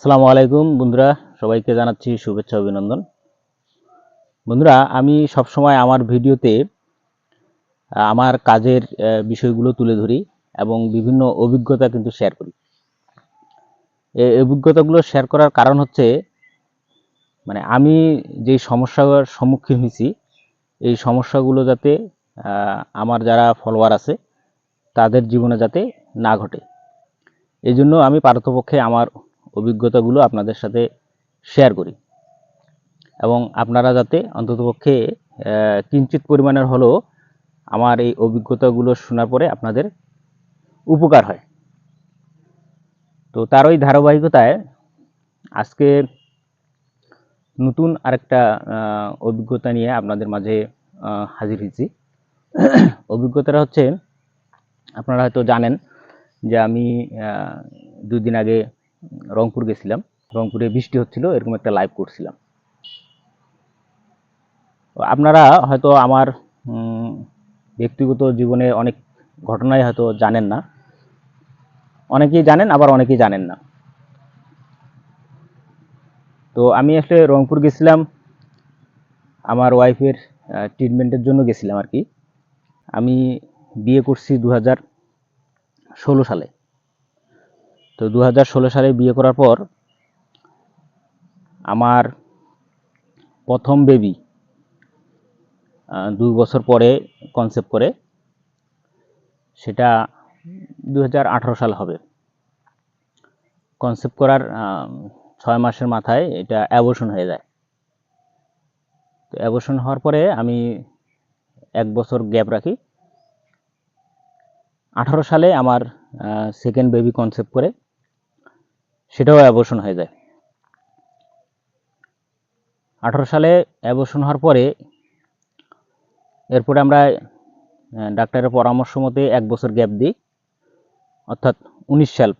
আসসালামু আলাইকুম বন্ধুরা, সবাইকে জানাচ্ছি শুভেচ্ছা অভিনন্দন। বন্ধুরা, আমি সবসময় আমার ভিডিওতে আমার কাজের বিষয়গুলো তুলে ধরি এবং বিভিন্ন অভিজ্ঞতা কিন্তু শেয়ার করি। এই অভিজ্ঞতাগুলো শেয়ার করার কারণ হচ্ছে মানে আমি যে সমস্যার সম্মুখীন হয়েছি, এই সমস্যাগুলো যাতে আমার যারা ফলোয়ার আছে, তাদের জীবনে যাতে না ঘটে। এই জন্য আমি পারতপক্ষে আমার অভিজ্ঞতাগুলো আপনাদের সাথে শেয়ার করি। এবং আপনারা যাতে অন্ততপক্ষে কিঞ্চিত পরিমাণের হলেও আমার এই অভিজ্ঞতাগুলো শোনার পরে আপনাদের উপকার হয়। তো তার ওই ধারাবাহিকতায় আজকে নতুন আরেকটা অভিজ্ঞতা নিয়ে আপনাদের মাঝে হাজির হয়েছি। অভিজ্ঞতাটা হচ্ছে আপনারা হয়তো জানেন যে আমি আহ, দুই দিন আগে রংপুর গেছিলাম। রংপুরে বৃষ্টি হচ্ছিল, এরকম একটা লাইভ করছিলাম। আপনারা হয়তো আমার ব্যক্তিগত জীবনে অনেক ঘটনাই হয়তো জানেন না। অনেকেই জানেন, আবার অনেকেই জানেন না। তো আমি আসলে রংপুর গেছিলাম, আমার ওয়াইফের ট্রিটমেন্টের জন্য গেছিলাম আর কি। আমি বিয়ে করছি দু হাজার ষোলো সালে। তো দু হাজার ষোলো সালে বিয়ে করার পর আমার প্রথম বেবি দুই বছর পরে কনসেপ্ট করে সেটা দু হাজার আঠারো সাল হবে। কনসেপ্ট করার ছয় মাসের মাথায় এটা অ্যাবর্শন হয়ে যায়। তো অ্যাবর্শন হওয়ার পরে আমি এক বছর গ্যাপ রাখি। আঠারো সালে আমার সেকেন্ড বেবি কনসেপ্ট করে সেটাও অ্যাবর্শন হয়ে যায়। আঠারো সালে অ্যাবর্শন হওয়ার পরে এরপরে আমরা ডাক্তারের পরামর্শ মতে এক বছর গ্যাপ দিই। অর্থাৎ উনিশ সাল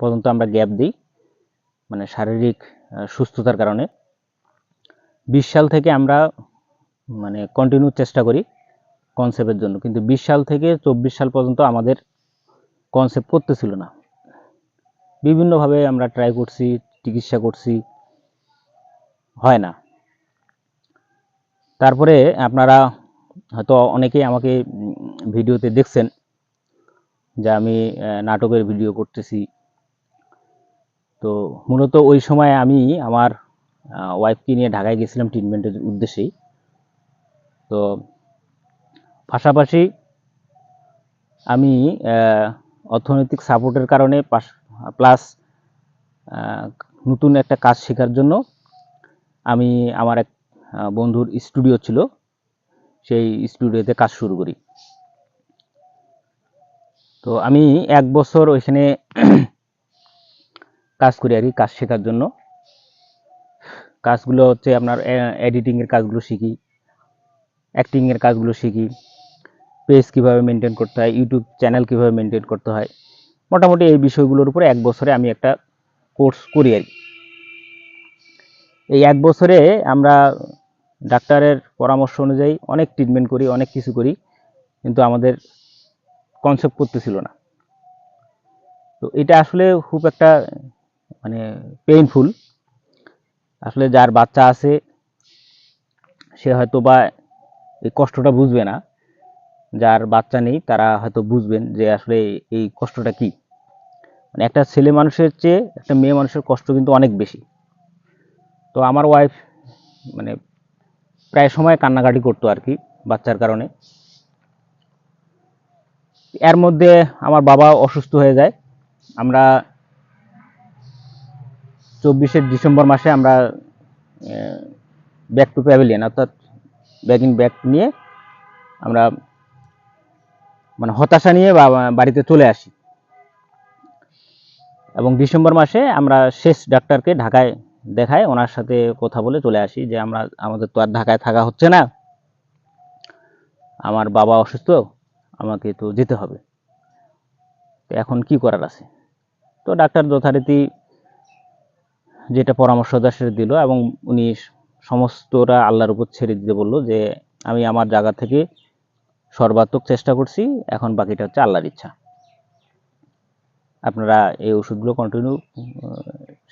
পর্যন্ত আমরা গ্যাপ দিই মানে শারীরিক সুস্থতার কারণে। বিশ সাল থেকে আমরা মানে কন্টিনিউ চেষ্টা করি কনসেপ্টের জন্য। কিন্তু বিশ সাল থেকে চব্বিশ সাল পর্যন্ত আমাদের কনসেপ্ট করতেছিল না। বিভিন্নভাবে আমরা ট্রাই করছি, চিকিৎসা করছি। হয় না। তারপরে আপনারা হয়তো অনেকেই আমাকে ভিডিওতে দেখছেন যে আমি নাটকের ভিডিও করতেছি। তো মূলত ওই সময় আমি আমার ওয়াইফকে নিয়ে ঢাকায় গেছিলাম ট্রিটমেন্টের উদ্দেশ্যেই। তো পাশাপাশি আমি অর্থনৈতিক সাপোর্টের কারণে প্লাস নতুন একটা কাজ শেখার জন্য আমি আমার এক বন্ধুর স্টুডিও ছিল। সেই স্টুডিওতে কাজ শুরু করি। তো আমি এক বছর ওইখানে কাজ করি আর কি, কাজ শেখার জন্য। কাজগুলো হচ্ছে আপনার এডিটিংয়ের কাজগুলো শিখি অ্যাক্টিংয়ের কাজগুলো শিখি পেজ কীভাবে মেনটেন করতে হয় ইউটিউব চ্যানেল কীভাবে মেনটেন করতে হয়। মোটামুটি এই বিষয়গুলোর উপরে এক বছরে আমি একটা কোর্স করি আর এই এক বছরে আমরা ডাক্তারের পরামর্শ অনুযায়ী অনেক ট্রিটমেন্ট করি, অনেক কিছু করি, কিন্তু আমাদের কনসেপ্ট করতেছিল না। তো এটা আসলে খুব একটা মানে পেইনফুল আসলে যার বাচ্চা আছে, সে হয়তো বা এই কষ্টটা বুঝবে না। যার বাচ্চা নেই, তারা হয়তো বুঝবেন যে আসলে এই কষ্টটা কি। মানে একটা ছেলে মানুষের চেয়ে একটা মেয়ে মানুষের কষ্ট কিন্তু অনেক বেশি। তো আমার ওয়াইফ মানে প্রায় সময় কান্নাকাটি করতো আর কি বাচ্চার কারণে। এর মধ্যে আমার বাবা অসুস্থ হয়ে যায়। আমরা চব্বিশে ডিসেম্বর মাসে আমরা ব্যাক টু প্যাভিলিয়ন অর্থাৎ ব্যাগ ইন ব্যাগ নিয়ে আমরা মানে হতাশা নিয়ে বাড়িতে চলে আসি। এবং ডিসেম্বর মাসে আমরা শেষ ডাক্তারকে ঢাকায় দেখায়, ওনার সাথে কথা বলে চলে আসি যে, আমরা, আমাদের তো আর ঢাকায় থাকা হচ্ছে না। আমার বাবা অসুস্থ, আমাকে তো যেতে হবে। তো এখন কি করার আছে? তো ডাক্তার যথারীতি যেটা পরামর্শ দেয় সেটা দিল এবং উনি সমস্তটা আল্লাহর উপর ছেড়ে দিতে বলল যে, আমি আমার জায়গা থেকে সর্বাত্মক চেষ্টা করছি, এখন বাকিটা হচ্ছে আল্লাহর ইচ্ছা। আপনারা এই ওষুধগুলো কন্টিনিউ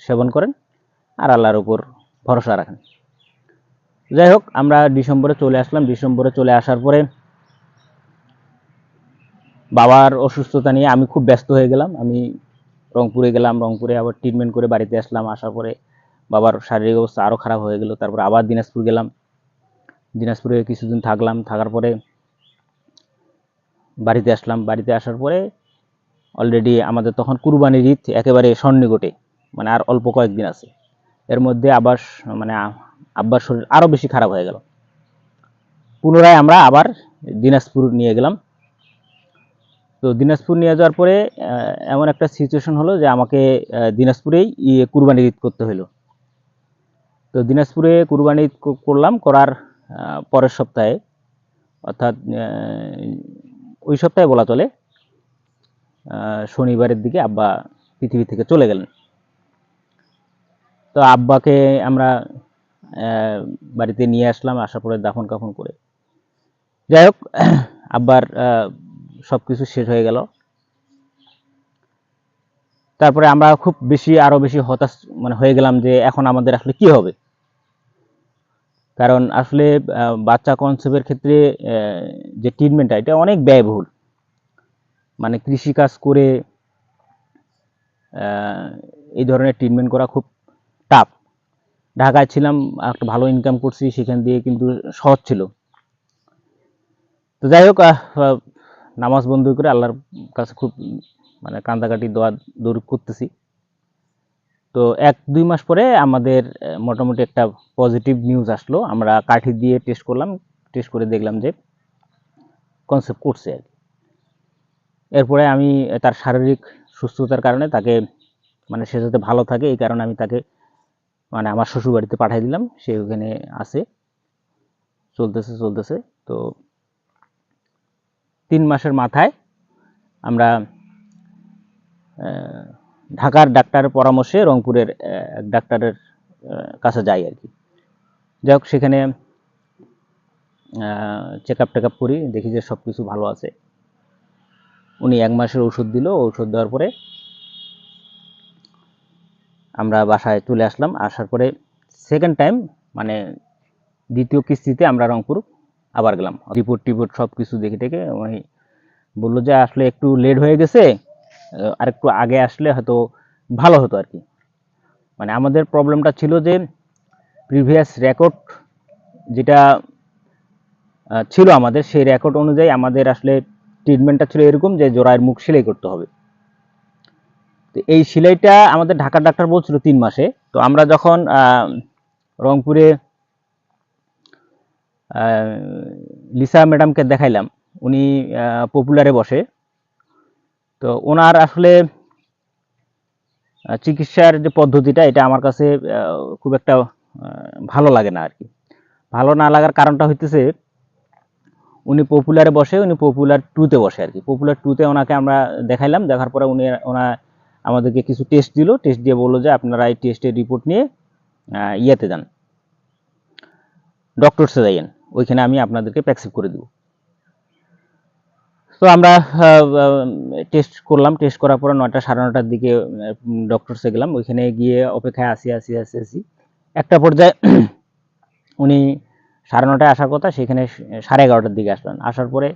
সেবন করেন আর আল্লাহর উপর ভরসা রাখেন। যাই হোক, আমরা ডিসেম্বরে চলে আসলাম। ডিসেম্বরে চলে আসার পরে বাবার অসুস্থতা নিয়ে আমি খুব ব্যস্ত হয়ে গেলাম। আমি রংপুরে গেলাম, রংপুরে আবার ট্রিটমেন্ট করে বাড়িতে আসলাম। আসার পরে বাবার শারীরিক অবস্থা আরও খারাপ হয়ে গেল। তারপর আবার দিনাজপুর গেলাম। দিনাজপুরে কিছুদিন থাকলাম। থাকার পরে বাড়িতে আসলাম। বাড়িতে আসার পরে অলরেডি আমাদের তখন কুরবানির ঈদ একেবারে সন্নিকটে মানে আর অল্প কয়েকদিন আছে। এর মধ্যে আবার মানে আব্বার শরীর আরও বেশি খারাপ হয়ে গেল। পুনরায় আমরা আবার দিনাজপুর নিয়ে গেলাম। তো দিনাজপুর নিয়ে যাওয়ার পরে এমন একটা সিচুয়েশন হলো যে আমাকে দিনাজপুরেই ইয়ে কুরবানির ঈদ করতে হলো তো দিনাজপুরে কুরবানি ঈদ করলাম, করার পরের সপ্তাহে। অর্থাৎ ওই সপ্তাহে বলা চলে শনিবারের দিকে আব্বা পৃথিবী থেকে চলে গেলেন। তো আব্বাকে আমরা বাড়িতে নিয়ে আসলাম, আসার পরে দাফন কাফন করে। যাই হোক, আব্বার সব কিছু শেষ হয়ে গেল। তারপরে আমরা খুব বেশি, আরও বেশি হতাশ মানে হয়ে গেলাম যে এখন আমাদের আসলে কি হবে? কারণ আসলে বাচ্চা কনসেপ্টের ক্ষেত্রে যে ট্রিটমেন্টটা এটা অনেক ব্যয়বহুল। মানে কৃষিকাজ করে এই ধরনের ট্রিটমেন্ট করা খুব টাফ ঢাকায় ছিলাম, একটা ভালো ইনকাম করছি, সেখান দিয়ে কিন্তু সহজ ছিল। তো যাই হোক নামাজ বন্ধ করে আল্লাহর কাছে খুব মানে কান্দাকাটি দোয়া দৌড় করতেছি। তো এক দুই মাস পরে আমাদের মোটামুটি একটা পজিটিভ নিউজ আসলো। আমরা কাঠি দিয়ে টেস্ট করলাম টেস্ট করে দেখলাম যে কনসেপ্ট করছে আর। এরপরে আমি তার শারীরিক সুস্থতার কারণে তাকে মানে সে যাতে ভালো থাকে, এই কারণে আমি তাকে মানে আমার শ্বশুর বাড়িতে পাঠিয়ে দিলাম। সে ওখানে আছে। চলতেছে চলতেছে। তো তিন মাসের মাথায় আমরা ঢাকার ডাক্তারের পরামর্শে রংপুরের ডাক্তারের কাছে যাই আর কি। যাই হোক সেখানে চেক আপ টেকআপ করি, দেখি যে সব কিছু ভালো আছে। উনি এক মাসের ওষুধ দিল, ওষুধ দেওয়ার পরে আমরা বাসায় চলে আসলাম। আসার পরে সেকেন্ড টাইম মানে দ্বিতীয় কিস্তিতে আমরা রংপুর আবার গেলাম। রিপোর্ট টিপোর্ট সব কিছু দেখে টেকে উনি বলল যে, আসলে একটু লেট হয়ে গেছে আহ, আর একটু আগে আসলে হয়তো ভালো হতো আর কি। মানে আমাদের প্রবলেমটা ছিল যে প্রিভিয়াস রেকর্ড যেটা ছিল আমাদের সেই রেকর্ড অনুযায়ী আমাদের আসলে ট্রিটমেন্টটা ছিল এরকম যে জোড়ায়ের মুখ সেলাই করতে হবে। তো এই সেলাইটা আমাদের ঢাকার ডাক্তার বলছিল তিন মাসে। তো আমরা যখন রংপুরে লিসা ম্যাডামকে দেখাইলাম উনি পপুলারে বসে। তো ওনার আসলে চিকিৎসার যে পদ্ধতিটা, এটা আমার কাছে খুব একটা ভালো লাগে না আর কি ভালো না লাগার কারণটা হইতেছে, উনি পপুলারে বসে, উনি পপুলার টুতে বসে আর কি পপুলার টুতে ওনাকে আমরা দেখাইলাম, দেখার পরে উনি, ওনা আমাদেরকে কিছু টেস্ট দিল। টেস্ট দিয়ে বলল যে, আপনারা এই টেস্টের রিপোর্ট নিয়ে ইয়েতে যান। ডক্টরসে যাইয়েন। ওইখানে আমি আপনাদেরকে প্যাকসিভ করে দিব। তো আমরা টেস্ট করলাম টেস্ট করার পরে নয়টা সাড়ে নটার দিকে ডক্টরসে গেলাম। ওইখানে গিয়ে অপেক্ষায় আসি আসি আসি আসি একটা পর্যায়ে উনি সাড়ে নটায় আসার কথা, সেখানে সাড়ে এগারোটার দিকে আসলেন। আসার পরে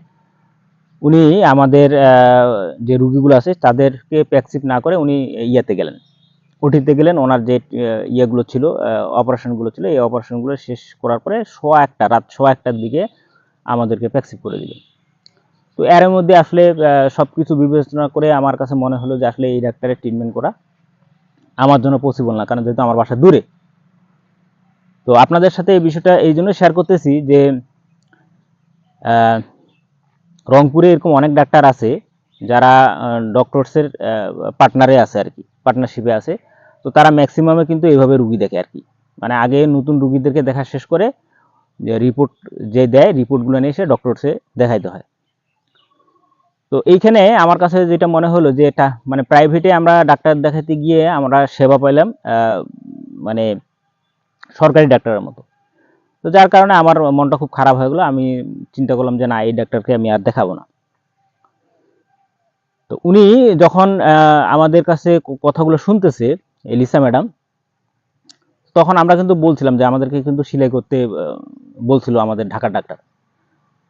উনি আমাদের যে রুগীগুলো আছে, তাদেরকে প্যাকসিভ না করে উনি ইয়েতে গেলেন। ওটিতে গেলেন, ওনার যে ইয়েগুলো ছিল অপারেশনগুলো ছিল, এই অপারেশনগুলো শেষ করার পরে সোয়া একটা, রাত সোয়া একটার দিকে আমাদেরকে প্যাকসিভ করে দিলেন। তো এর মধ্যে আসলে সব কিছু বিবেচনা করে আমার কাছে মনে হলো যে আসলে এই ডাক্তারের ট্রিটমেন্ট করা আমার জন্য পসিবল না, কারণ যেহেতু আমার বাসা দূরে। তো আপনাদের সাথে এই বিষয়টা এই জন্য শেয়ার করতেছি যে রংপুরে এরকম অনেক ডাক্তার আছে যারা ডক্টরসের পার্টনারে আছে আর কি পার্টনারশিপে আছে। তো তারা ম্যাক্সিমামে কিন্তু এইভাবে রুগী দেখে আর কি। মানে আগে নতুন রুগীদেরকে দেখা শেষ করে যে রিপোর্ট যে দেয় রিপোর্টগুলো নিয়ে এসে ডক্টরসে দেখাইতে হয়। তো এইখানে আমার কাছে যেটা মনে হলো যে এটা মানে প্রাইভেটে আমরা ডাক্তার দেখাতে গিয়ে আমরা সেবা পাইলাম আহ, মানে সরকারি ডাক্তারের মতো। তো যার কারণে আমার মনটা খুব খারাপ হয়ে গেলো। আমি চিন্তা করলাম যে না এই ডাক্তারকে আমি আর দেখাবো না। তো উনি যখন আমাদের কাছে কথাগুলো শুনতেছে এলিসা ম্যাডাম তখন আমরা কিন্তু বলছিলাম যে আমাদেরকে কিন্তু সেলাই করতে বলছিল আমাদের ঢাকার ডাক্তার।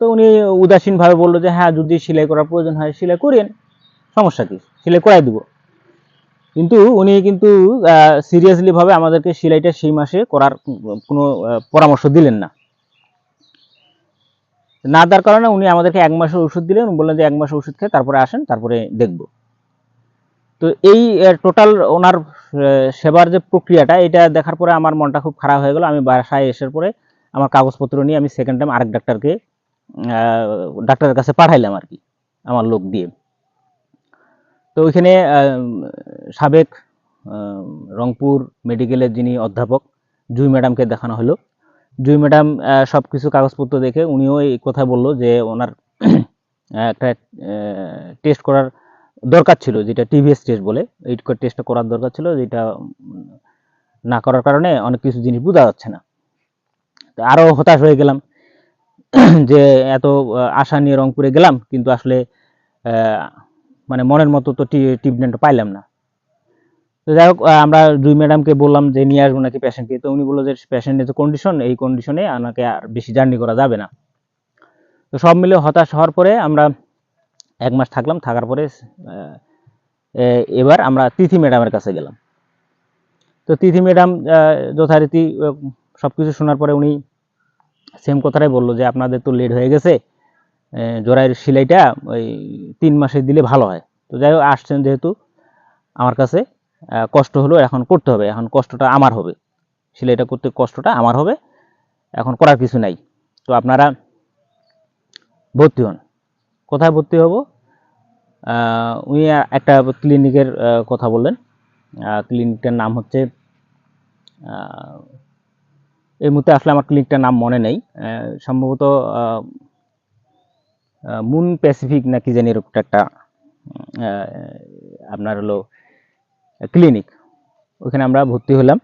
তো উনি উদাসীনভাবে বলল যে হ্যাঁ যদি সেলাই করার প্রয়োজন হয়, সেলাই করেন, সমস্যা কি? সেলাই করাই দিব। কিন্তু উনি কিন্তু সিরিয়াসলি ভাবে আমাদেরকে সেলাইটা সেই মাসে করার কোনো পরামর্শ দিলেন না। না দেওয়ার কারণে উনি আমাদেরকে এক মাসের ওষুধ দিলেন। বললেন যে, এক মাসের ওষুধ খেয়ে তারপরে আসেন, তারপরে দেখব। তো এই টোটাল ওনার সেবার যে প্রক্রিয়াটা, এটা দেখার পরে আমার মনটা খুব খারাপ হয়ে গেল। আমি বাসায় এসার পরে আমার কাগজপত্র নিয়ে আমি সেকেন্ড টাইম আরেক ডাক্তারকে ডাক্তারের কাছে পাঠাইলাম আর কি, আমার লোক দিয়ে। তো ওইখানে সাবেক রংপুর মেডিকেলের যিনি অধ্যাপক, জুই ম্যাডামকে দেখানো হলো। জুই ম্যাডাম সব কিছু কাগজপত্র দেখে উনিও এই কথা বলল যে ওনার একটা টেস্ট করার দরকার ছিল, যেটা টিভিএস টেস্ট বলে। এই টেস্টটা করার দরকার ছিল, যেটা না করার কারণে অনেক কিছু জিনিস বোঝা যাচ্ছে না। তো আরও হতাশ হয়ে গেলাম। যে এত আশা নিয়ে রংপুরে গেলাম, কিন্তু আসলে মানে মনের মতো তো ট্রিটমেন্ট পাইলাম না। তো যাই হোক আমরা দুই ম্যাডামকে বললাম যে, নিয়ে আসব নাকি পেশেন্টকে তো উনি বলল যে পেশেন্টের যে কন্ডিশন এই কন্ডিশনে আমাকে আর বেশি জার্নি করা যাবে না। তো সব মিলে হতাশ হওয়ার পরে আমরা এক মাস থাকলাম, থাকার পরে এবার আমরা তিথি ম্যাডামের কাছে গেলাম। তো তিথি ম্যাডাম যথারীতি সব কিছু শোনার পরে উনি সেম কথাটাই বলল যে আপনাদের তো লেট হয়ে গেছে আহ, জোড়াইয়ের সেলাইটা ওই তিন মাসে দিলে ভালো হয়। তো যাই হোক আসছেন যেহেতু আমার কাছে কষ্ট হলো এখন করতে হবে। এখন কষ্টটা আমার হবে। সেলাইটা করতে কষ্টটা আমার হবে। এখন করার কিছু নাই। তো আপনারা ভর্তি হন। কোথায় ভর্তি হব? উনি একটা ক্লিনিকের কথা বললেন। ক্লিনিকটার নাম হচ্ছে এই মুহূর্তে আসলে আমার ক্লিনিকটার নাম মনে নেই। সম্ভবত মুন প্যাসিফিক নাকি জানি এরকম একটা আপনার হলো ক্লিনিক ওখানে আমরা ভর্তি হলাম।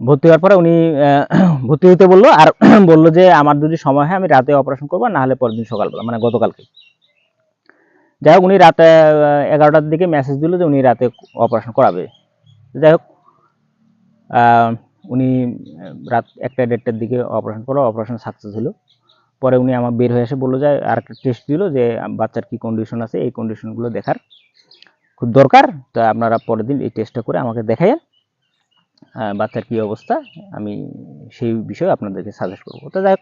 ভর্তি হওয়ার পরে উনি ভর্তি হইতে বলল আর বলল যে, আমার যদি সময় হয়, আমি রাতে অপারেশন করব না হলে পরের দিন সকালবেলা। মানে গতকালকে। যাই হোক, উনি রাতে এগারোটার দিকে মেসেজ দিল যে, উনি রাতে অপারেশন করাবে। যাই হোক উনি রাত একটা দেড়টার দিকে অপারেশন করো অপারেশন সাকসেস হলো। পরে উনি আমার বের হয়ে এসে বলল যে আর একটা টেস্ট দিল যে বাচ্চার কি কন্ডিশন আছে এই কন্ডিশনগুলো দেখার খুব দরকার তো আপনারা পরের দিন এই টেস্টটা করে আমাকে আহ, বাচ্চার কী অবস্থা আমি সেই বিষয়ে আপনাদেরকে সাজেস্ট করব। তো যাই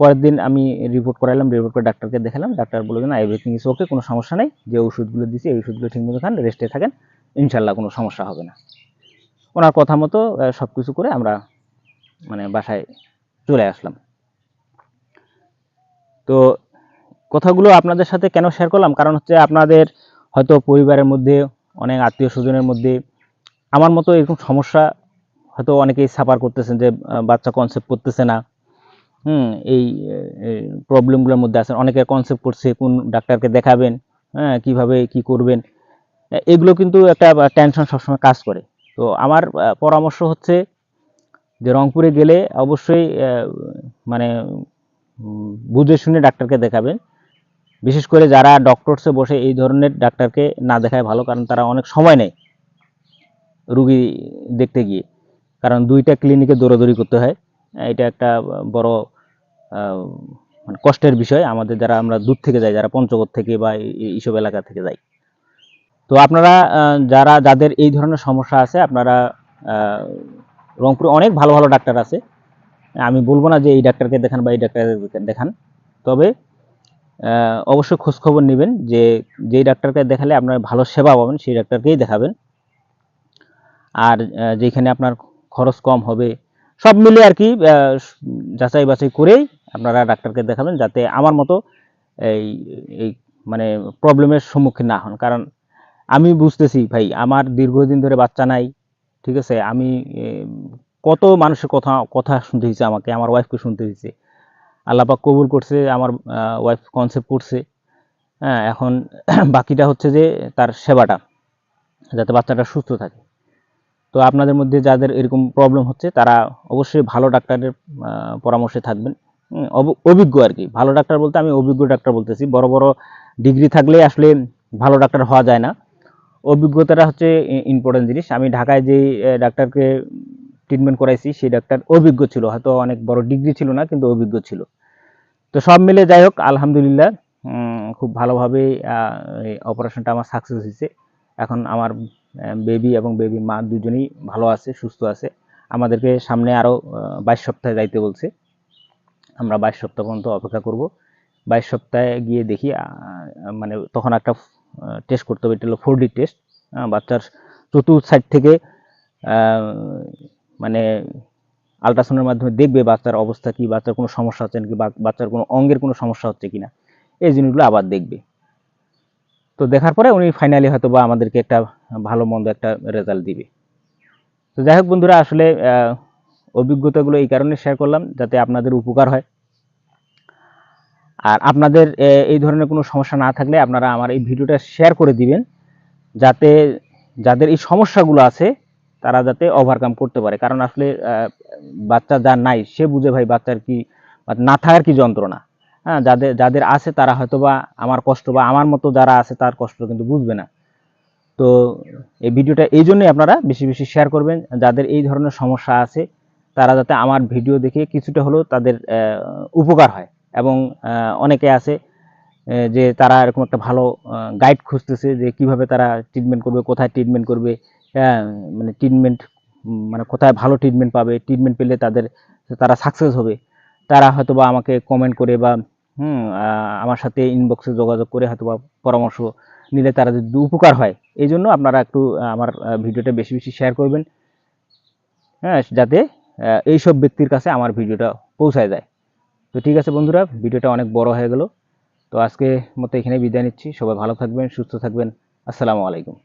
পরের দিন আমি রিপোর্ট করালাম রিপোর্ট করে ডাক্তারকে দেখালাম। ডাক্তার বলল না এভরিথিং ইজ ওকে কোনো সমস্যা নেই। যে ওষুধগুলো দিছি এই ওষুধগুলো ঠিকমতো খান রেস্টে থাকেন ইনশাল্লাহ কোনো সমস্যা হবে না। ওনার কথা মতো সব কিছু করে আমরা মানে বাসায় চলে আসলাম। তো কথাগুলো আপনাদের সাথে কেন শেয়ার করলাম? কারণ হচ্ছে আপনাদের হয়তো পরিবারের মধ্যে, অনেক আত্মীয় স্বজনের মধ্যে আমার মতো এরকম সমস্যা হয়তো অনেকেই সাফার করতেছেন যে বাচ্চা কনসেপ্ট করতেছে না। হুম, এই প্রবলেমগুলোর মধ্যে আছেন। অনেকে কনসেপ্ট করছে, কোন ডাক্তারকে দেখাবেন হ্যাঁ কীভাবে কি করবেন। এগুলো কিন্তু একটা টেনশন সবসময় কাজ করে। তো আমার পরামর্শ হচ্ছে যে রংপুরে গেলে অবশ্যই মানে বুঝে শুনে ডাক্তারকে দেখাবেন। বিশেষ করে যারা ডক্টরসে বসে এই ধরনের ডাক্তারকে না দেখায় ভালো, কারণ তারা অনেক সময় নেয় রুগী দেখতে গিয়ে। কারণ দুইটা ক্লিনিকে দৌড়াদৌড়ি করতে হয়। এটা একটা বড় মানে কষ্টের বিষয়। আমাদের যারা, আমরা দূর থেকে যাই, যারা পঞ্চগড় থেকে বা এই- এই- এইসব এলাকা থেকে যাই। তো আপনারা যারা, যাদের এই ধরনের সমস্যা আছে, আপনারা রংপুরে অনেক ভালো ভালো ডাক্তার আছে। আমি বলব না যে এই ডাক্তারকে দেখান বা এই ডাক্তারকে দেখান। তবে অবশ্যই খোঁজখবর নেবেন যে যেই ডাক্তারকে দেখালে আপনার ভালো সেবা পাবেন, সেই ডাক্তারকেই দেখাবেন। আর যেখানে আপনার খরচ কম হবে, সব মিলে আর কি যাচাই বাছাই করেই আপনারা ডাক্তারকে দেখাবেন, যাতে আমার মতো এই এই মানে প্রবলেমের সম্মুখীন না হন। কারণ আমি বুঝতেছি, ভাই, আমার দীর্ঘদিন ধরে বাচ্চা নাই, ঠিক আছে? আমি কত মানুষের কথা কথা শুনতে হয়েছে আমাকে, আমার ওয়াইফকে শুনতে হয়েছে আল্লাপাক কবুল করছে, আমার ওয়াইফ কনসেপ্ট করছে। হ্যাঁ এখন বাকিটা হচ্ছে যে তার সেবাটা, যাতে বাচ্চাটা সুস্থ থাকে। তো আপনাদের মধ্যে যাদের এরকম প্রবলেম হচ্ছে, তারা অবশ্যই ভালো ডাক্তারের পরামর্শে থাকবেন। অভিজ্ঞ আর কি। ভালো ডাক্তার বলতে আমি অভিজ্ঞ ডাক্তার বলতেছি। বড় বড় ডিগ্রি থাকলে আসলে ভালো ডাক্তার হওয়া যায় না। অভিজ্ঞতাটা হচ্ছে ইম্পর্টেন্ট জিনিস। আমি ঢাকায় যে ডাক্তারকে ট্রিটমেন্ট করাইছি, সেই ডাক্তার অভিজ্ঞ ছিল। হয়তো অনেক বড় ডিগ্রি ছিল না, কিন্তু অভিজ্ঞ ছিল। তো সব মিলে যাই হোক, আলহামদুলিল্লাহ খুব ভালোভাবে অপারেশনটা আমার সাকসেস হয়েছে। এখন আমার বেবি এবং বেবি মা দুজনেই ভালো আছে, সুস্থ আছে। আমাদেরকে সামনে আরও বাইশ সপ্তাহে যাইতে বলছে। আমরা বাইশ সপ্তাহ পর্যন্ত অপেক্ষা করব। বাইশ সপ্তাহে গিয়ে দেখি মানে তখন একটা টেস্ট করতে হবে। এটা হলো ফোর ডি টেস্ট বাচ্চার চতুর্থ সাইড থেকে মানে আলট্রাসাউন্ডের মাধ্যমে দেখবে বাচ্চার অবস্থা কি, বাচ্চার কোনো সমস্যা হচ্ছে নাকি বাচ্চার কোনো অঙ্গের কোনো সমস্যা হচ্ছে কিনা। এই জিনিসগুলো আবার দেখবে। তো দেখার পরে উনি ফাইনালি হয়তো বা আমাদেরকে একটা ভালো মন্দ একটা রেজাল্ট দিবে। তো যাই হোক বন্ধুরা, আসলে অভিজ্ঞতাগুলো এই কারণে শেয়ার করলাম, যাতে আপনাদের উপকার হয়। আর আপনাদের এই ধরনের কোনো সমস্যা না থাকলে আপনারা আমার এই ভিডিওটা শেয়ার করে দিবেন, যাতে যাদের এই সমস্যাগুলো আছে, তারা যাতে ওভারকাম করতে পারে। কারণ আসলে বাচ্চা যার নাই, সে বুঝে ভাই বাচ্চার কি না থাকার কি যন্ত্রণা। হ্যাঁ যাদের যাদের আছে তারা হয়তো বা আমার কষ্ট বা আমার মতো যারা আছে তার কষ্ট কিন্তু বুঝবে না। তো এই ভিডিওটা এই জন্যই আপনারা বেশি বেশি শেয়ার করবেন, যাদের এই ধরনের সমস্যা আছে, তারা যাতে আমার ভিডিও দেখে কিছুটা হলেও তাদের উপকার হয়। এবং অনেকে আছে যে তারা এরকম একটা ভালো গাইড খুঁজতেছে যে কীভাবে তারা ট্রিটমেন্ট করবে, কোথায় ট্রিটমেন্ট করবে হ্যাঁ মানে ট্রিটমেন্ট মানে কোথায় ভালো ট্রিটমেন্ট পাবে ট্রিটমেন্ট পেলে তাদের, তারা সাকসেস হবে। তারা হয়তো বা আমাকে কমেন্ট করে বা, হুম আমার সাথে ইনবক্সে যোগাযোগ করে হয়তো বা পরামর্শ নিলে তারা যদি উপকার হয়, এই জন্য আপনারা একটু আমার ভিডিওটা বেশি বেশি শেয়ার করবেন। হ্যাঁ যাতে এইসব ব্যক্তির কাছে আমার ভিডিওটা পৌঁছায় যায়। তো ঠিক আছে বন্ধুরা, ভিডিওটা অনেক বড় হয়ে গেল। তো আজকে মতো এখানে বিদায় নিচ্ছি। সবাই ভালো থাকবেন, সুস্থ থাকবেন। আসসালামু আলাইকুম।